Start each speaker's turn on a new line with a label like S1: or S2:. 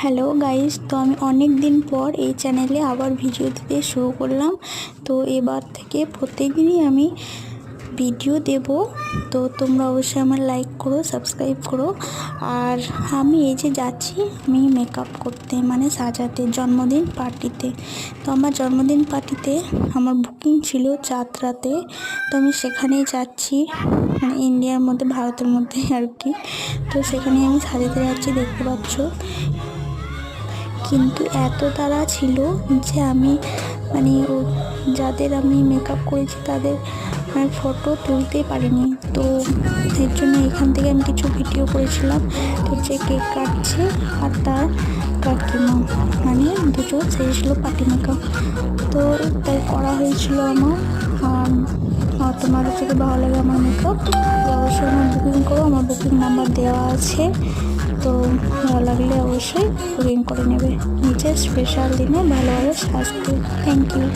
S1: Hello guys তো আমি অনেক দিন পর এই চ্যানেলে আবার ভিডিও দিতে শুরু করলাম। তো এবার থেকে প্রত্যেকদিনই আমি ভিডিও দেব। তো তোমরা অবশ্যই আমার লাইক করো সাবস্ক্রাইব করো। আর আমি এই যে যাচ্ছি, আমি মেকআপ করতে মানে সাজাতে, জন্মদিন পার্টিতে তো আমার জন্মদিন পার্টিতে আমার বুকিং ছিল চাতরাতে তো আমি সেখানেই যাচ্ছি মানে ইন্ডিয়ার মধ্যে, ভারতের মধ্যে আর কি। তো সেখানে আমি সাজাতে যাচ্ছি, দেখতে পাচ্ছ। কিন্তু এত তারা ছিল যে আমি মানে যাদের আমি মেকআপ করেছি তাদের ফটো তুলতেই পারিনি। তো এর জন্য এখান থেকে আমি কিছু ভিডিও করেছিলাম। তো যে কেক কাটছে আর তার কাকিমা মানে দুটো সেই ছিল পার্টি মেকআপ তো তাই করা হয়েছিল আমার। আর তোমার যদি ভালো লাগে আমার মেকআপ অবশ্যই আমার বুকিং করো। আমার বুকিং নাম্বার দেওয়া আছে। তো ভালো লাগলে অবশ্যই বুকিং করে নেবে। নিজের স্পেশাল দিনে ভালোভাবে সাজতে। Thank you